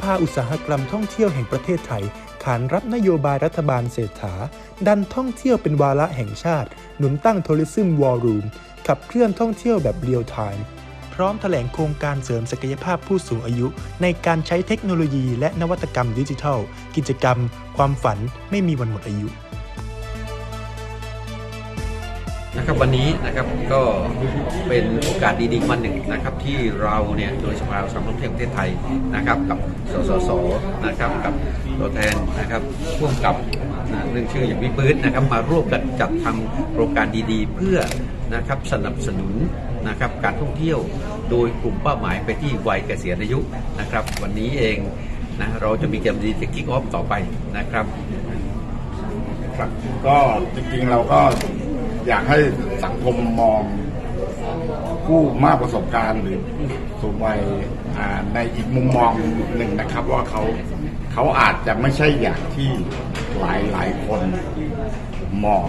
ภาอุตสาหกรรมท่องเที่ยวแห่งประเทศไทย ขานรับนโยบายรัฐบาลเศรษฐา ดันท่องเที่ยวเป็นวาระแห่งชาติ หนุนตั้งทัวริซึมวอลลุ่มขับเคลื่อนท่องเที่ยวแบบเรียลไทม์พร้อมแถลงโครงการเสริมศักยภาพผู้สูงอายุ ในการใช้เทคโนโลยีและนวัตกรรมดิจิทัล กิจกรรม ความฝันไม่มีวันหมดอายุ นะครับวันนี้นะครับก็เป็นโอกาสดีๆวันหนึ่งนะครับที่เราเนี่ยโดยสภาสาหกรรมท่องเที่ยวประเทศไทยนะครับกับสสสนะครับกับตัวแทนนะครับร่วมกับนะเรื่องชื่ออย่างพี่ปื๊ดนะครับมาร่วมกันจัดทำโครงการดีๆ เพื่อนะครับสนับสนุนนะครับการท่องเที่ยวโดยกลุ่มเป้าหมายไปที่วัยเกษียณอายุนะครับวันนี้เองนะเราจะมีเกมดีจะคิกออฟต่อไปนะครับ ครับก็จริงๆเราก็ อยากให้สังคมมองผู้มากประสบการณ์หรือสูงวัยในอีกมุมมองหนึ่งนะครับ ว่าเขาเขาอาจจะไม่ใช่อย่างที่หลายหลายคนมอง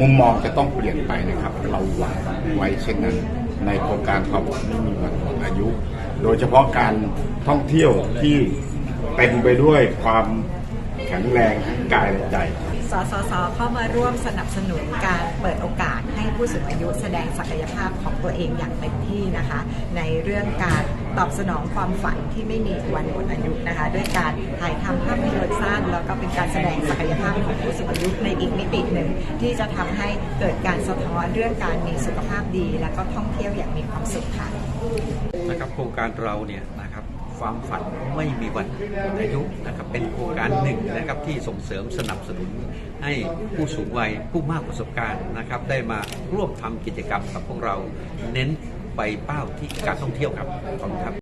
มุมมองจะต้องเปลี่ยนไปนะครับ เราหวังไว้เช่นนั้น ในโครงการความหวังไม่มีวันหมดอายุ โดยเฉพาะการท่องเที่ยวที่เต็มไปด้วยความแข็งแรงกายและใจ สสสเข้ามาร่วมสนับสนุนการเปิดโอกาสให้ผู้สูงอายุแสดงศักยภาพของตัวเองอย่างเต็มที่นะคะ ในเรื่องการตอบสนองความฝันที่ไม่มีวันหมดอายุนะคะ ด้วยการถ่ายทำภาพยนตร์สั้นแล้วก็เป็นการแสดงศักยภาพของผู้สูงอายุในอีกมิติหนึ่ง ที่จะทำให้เกิดการสะท้อนเรื่องการมีสุขภาพดี และก็ท่องเที่ยวอย่างมีความสุขค่ะนะครับโครงการเราเนี่ยนะครับ ความฝันไม่มีวันหมดอายุนะครับเป็นโครงการหนึ่งนะครับที่ส่งเสริมสนับสนุนให้ผู้สูงวัยผู้มากประสบการณ์นะครับได้มาร่วมทำกิจกรรมกับพวกเราเน้นไปเป้าที่การท่องเที่ยวครับขอบคุณครับ